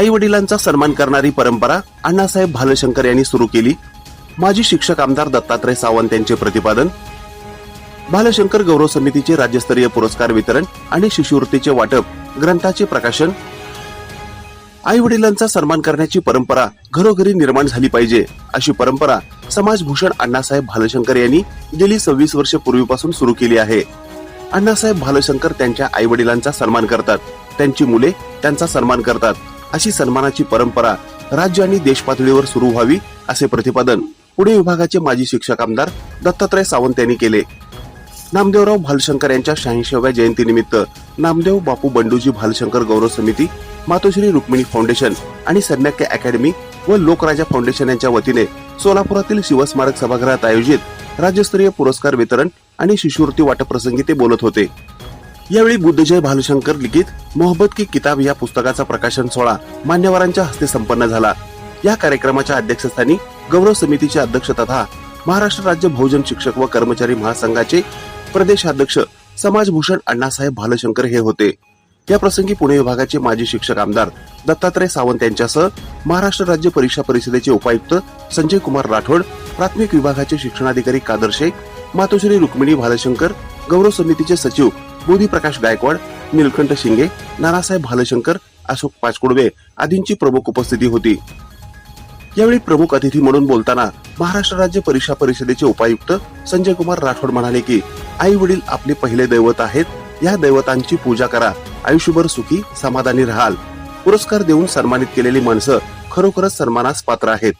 आई वडिलांचा सन्मान करणारी परंपरा अण्णासाहेब भालशंकर यांनी सुरू केली. माजी शिक्षक आमदार दत्तात्रय सावंत यांचे प्रतिपादन. भालशंकर गौरव समितीचे राज्यस्तरीय पुरस्कार वितरण आणि शिष्यवृत्तीचे वाटप ग्रंथाचे प्रकाशन. आई वडिलांचा सन्मान करण्याची परंपरा घरोघरी निर्माण झाली पाहिजे अशी परंपरा समाजभूषण अण्णासाहेब भालशंकर यांनी गेली सव्वीस वर्ष पूर्वीपासून सुरू केली आहे. अण्णासाहेब भालशंकर त्यांच्या आई वडिलांचा सन्मान करतात. त्यांची मुले त्यांचा सन्मान करतात. अशी सन्मानाची परंपरा राज्य आणि देश पातळीवर सुरू व्हावी असे प्रतिपादन पुणे विभागाचे माजी शिक्षक आमदार दत्तात्रय सावंत यांनी केले. नामदेवराव भालशंकर यांच्या शहाऐंशीव्या जयंतीनिमित्त नामदेव बापू बंडूजी भालशंकर गौरव समिती मातोश्री रुक्मिणी फाउंडेशन आणि सन्याक्य अकॅडमी व लोकराजा फाउंडेशन यांच्या वतीने सोलापुरातील शिवस्मारक सभागृहात आयोजित राज्यस्तरीय पुरस्कार वितरण आणि शिष्यवृत्ती वाटप प्रसंगी ते बोलत होते. यावेळी बुद्धजय भालशंकर लिखित मोहब्बत की किताब या पुस्तकाचा प्रकाशन सोहळा मान्यवरांच्या हस्ते संपन्न झाला. या कार्यक्रमाच्या अध्यक्षस्थानी गौरव समितीचे अध्यक्ष तथा महाराष्ट्र राज्य बहुजन शिक्षक व कर्मचारी महासंघाचे प्रदेशाध्यक्ष समाजभूषण अण्णासाहेब भालशंकर हे होते. या प्रसंगी पुणे विभागाचे माजी शिक्षक आमदार दत्तात्रय सावंत यांच्यासह महाराष्ट्र राज्य परीक्षा परिषदेचे उपायुक्त संजय कुमार राठोड प्राथमिक विभागाचे शिक्षणाधिकारी कादर शेख मातोश्री रुक्मिणी भालशंकर गौरव समितीचे सचिव बोधी प्रकाश गायकवाड निलकंठ शिंगे नानासाहेब भालशंकर अशोक पाचकुडवे आदींची प्रमुख उपस्थिती होती. यावेळी प्रमुख अतिथी म्हणून बोलताना महाराष्ट्र राज्य परीक्षा परिषदेचे उपायुक्त संजय कुमार राठोड म्हणाले की आई वडील आपले पहिले दैवत आहेत या दैवतांची पूजा करा आयुष्यभर सुखी समाधानी राहाल. पुरस्कार देऊन सन्मानित केलेली माणसं खरोखरच सन्मानास पात्र आहेत.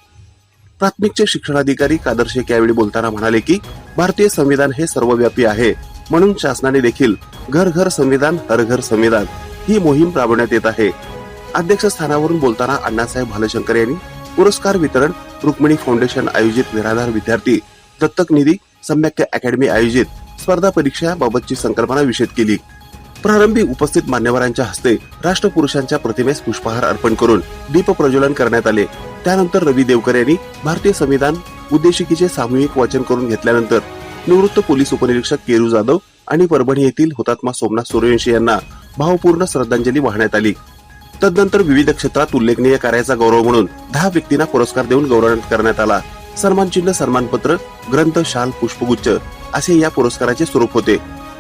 प्राथमिकचे शिक्षणाधिकारी कादर शेख यावेळी बोलताना म्हणाले की भारतीय संविधान हे सर्वव्यापी आहे. म्हणून शासनाने देखील घर घर संविधान हर घर संविधान ही मोहीम राबवण्यात येत आहे. अध्यक्षस्थानावरून बोलताना अण्णासाहेब भालशंकर यांनी पुरस्कार वितरण रुक्मिणी फाउंडेशन आयोजित निराधार विद्यार्थी दत्तक निधी सम्यक्य अकॅडमी आयोजित स्पर्धा परीक्षा बाबतची संकल्पना विषद केली. प्रारंभी उपस्थित मान्यवरांच्या हस्ते राष्ट्रपुरुषांच्या प्रतिमेस पुष्पहार अर्पण करून दीप प्रज्वलन करण्यात आले. त्यानंतर रवी देवकर यांनी भारतीय संविधान उद्देशिकेचे सामूहिक वाचन करून घेतल्यानंतर निवृत्त पोलीस उपनिरीक्षक केरू जाधव आणि परभणी येथील हुतात्मा सोमनाथ सूर्यवंशी यांना भावपूर्ण श्रद्धांजली वाहण्यात आली. तदनंतर विविध क्षेत्रात उल्लेखनीय कार्याचा गौरव म्हणून दहा व्यक्तींना पुरस्कार देऊन गौरवण्यात करण्यात आला. सन्मान चिन्ह सन्मानपत्र ग्रंथ शाल पुष्पगुच्छ असे या पुरस्काराचे स्वरूप होते.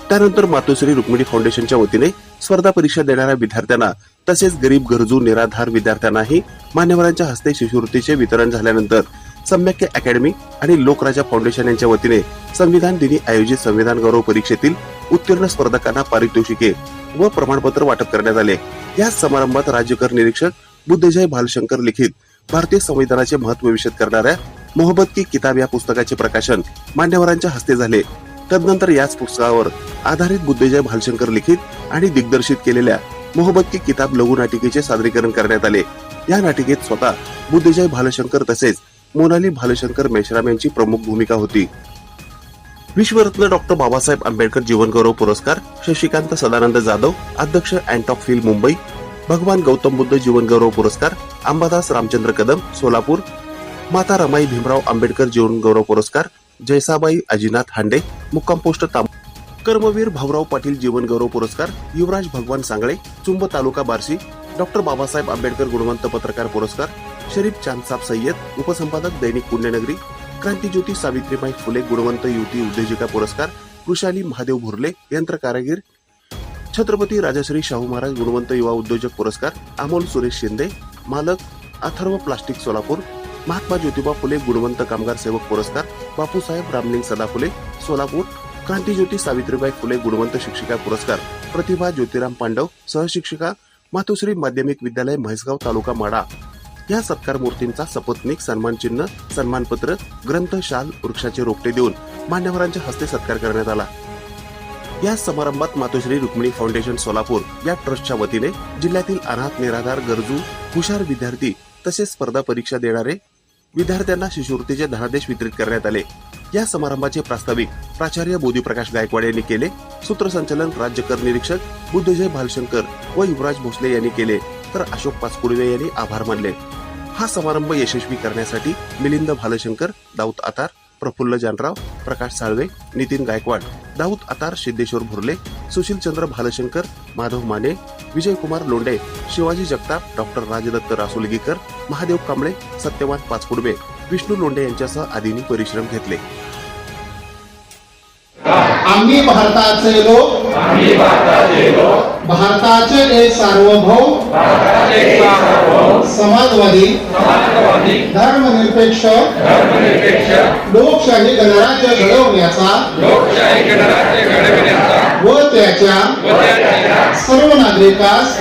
त्यानंतर मातोश्री रुक्मिणी फाउंडेशनच्या वतीने स्पर्धा परीक्षा देणाऱ्या विद्यार्थ्यांना तसेच गरीब गरजू निराधार विद्यार्थ्यांनाही मान्यवरांच्या हस्ते शिष्यवृत्तीचे वितरण झाल्यानंतर सम्यक्य अकॅडमी आणि लोकराजा फाउंडेशन यांच्या वतीने संविधान दिनी आयोजित संविधान गौरव परीक्षेतील उत्तीर्ण स्पर्धकांना पारितोषिके व प्रमाणपत्र वाटप करण्यात आले. या समारंभात राज्यकर निरीक्षक बुद्धजय भालशंकर लिखित भारतीय संविधानाचे महत्त्व विषद करणाऱ्या मोहब्बत की किताब या पुस्तकाचे प्रकाशन मान्यवरांच्या हस्ते झाले. तदनंतर याच पुस्तकावर आधारित बुद्धजय भालशंकर लिखित आणि दिग्दर्शित केलेल्या मोहब्बत की किताब लघु नाटिकेचे सादरीकरण करण्यात आले. या नाटिकेत स्वतः बुद्धजय भालशंकर तसेच मोनाली भालशंकर मेश्राम यांची प्रमुख भूमिका होती. विश्वरत्न डॉक्टर बाबासाहेब आंबेडकर जीवनगौरव पुरस्कार शशिकांत सदानंद जाधव अध्यक्ष अँटॉप फिल मुंबई भगवान गौतम बुद्ध जीवनगौरव पुरस्कार अंबादास रामचंद्र कदम सोलापूर माता रमाई भीमराव आंबेडकर जीवनगौरव पुरस्कार जयसाबाई अजिनाथ हांडे मुक्काम पोस्ट ताम कर्मवीर भाऊराव पाटील जीवनगौरव पुरस्कार युवराज भगवान सांगळे चुंब तालुका बार्शी डॉक्टर बाबासाहेब आंबेडकर गुणवंत पत्रकार पुरस्कार शरीफ चांदसाब सय्यद उपसंपादक दैनिक पुण्यनगरी क्रांतीज्योती सावित्रीबाई फुले गुणवंत युवती उद्योजिका पुरस्कार कृषाली महादेव भुरले यंत्रकारागीर छत्रपती राजश्री शाहू महाराज गुणवंत युवा उद्योजक पुरस्कार अमोल सुरेश शिंदे मालक अथर्व प्लास्टिक सोलापूर महात्मा ज्योतिबा फुले गुणवंत कामगार सेवक पुरस्कार बापूसाहेब रामलिंग सदाफुले सोलापूर क्रांतीज्योती सावित्रीबाई फुले गुणवंत शिक्षिका पुरस्कार प्रतिभा ज्योतिराम पांडव सहशिक्षिका मातोश्री माध्यमिक विद्यालय म्हैसगाव तालुका माडा. या सत्कार मूर्तींचा सपत्निक सन्मान चिन्ह सन्मानपत्र ग्रंथ शाल वृक्षाचे रोपटे देऊन मान्यवरांच्या हस्ते सत्कार करण्यात आला. या समारंभात मातोश्री रुक्मिणी फाउंडेशन सोलापूर या ट्रस्टच्या वतीने जिल्ह्यातील अनाथ निराधार गरजू हुशार विद्यार्थी तसेच स्पर्धा परीक्षा देणारे विद्यार्थ्यांना शिष्यवृत्तीचे धनादेश वितरित करण्यात आले. या समारंभाचे प्रास्ताविक प्राचार्य बोधीप्रकाश गायकवाड यांनी केले. सूत्रसंचालन राज्यकर निरीक्षक बुद्धजय भालशंकर व युवराज भोसले यांनी केले. तर अशोक पाचपुडवे यांनी आभार मानले. हा समारंभ यशस्वी करण्यासाठी मिलिंद भालशंकर दाऊद आतार प्रफुल्ल जानराव प्रकाश साळवे नितीन गायकवाड दाऊद अतार सिद्धेश्वर भुर्ले सुशीलचंद्र भालशंकर माधव माने विजयकुमार लोंडे शिवाजी जगताप डॉक्टर राजदत्त रासुलगीकर महादेव कांबळे सत्यवान पाचपुडवे विष्णू लोंढे यांच्यासह आदींनी परिश्रम घेतले. आम्ही भारताचे लोक भारताचे एक सार्वभौम समाजवादी धर्मनिरपेक्ष लोकशाही गणराज्य घडवण्याचा व त्याच्या सर्व नागरिकास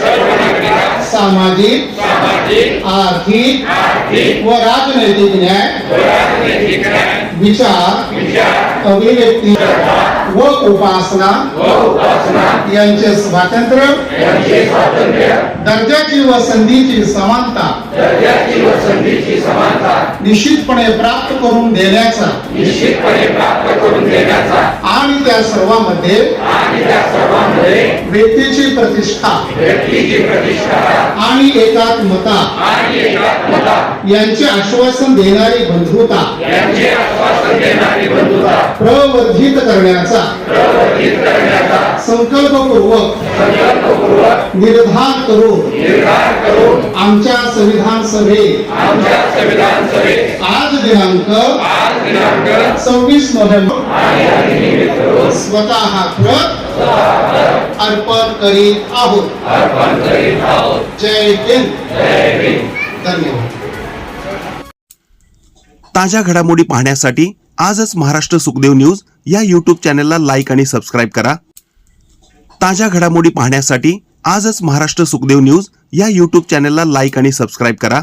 सामाजिक आर्थिक व राजनैतिक न्याय विचार अभिव्यक्ती व उपासना यांचे स्वातंत्र्य दर्जाची व संधीची समानता निश्चितपणे प्राप्त करून देण्याचा आणि त्या सर्वांमध्ये व्यक्तीची प्रतिष्ठा. आणि एकात्मता. यांचे आश्वासन देणारी बंधुता. प्रवर्धित करण्याचा. संकल्पपूर्वक. निर्धार करून. आमच्या संविधान सभेत. आज दिनांक सव्वीस नोव्हेंबर. स्वतः कृत अर्पण करीत आहोत. जय हिंद. धन्यवाद. ताज्या घडामोडी पाहण्यासाठी आजच महाराष्ट्र सुखदेव न्यूज या युट्यूब चॅनलला लाईक आणि सबस्क्राईब करा. ताज्या घडामोडी पाहण्यासाठी आजच महाराष्ट्र सुखदेव न्यूज या युट्यूब चॅनलला लाईक आणि सबस्क्राईब करा.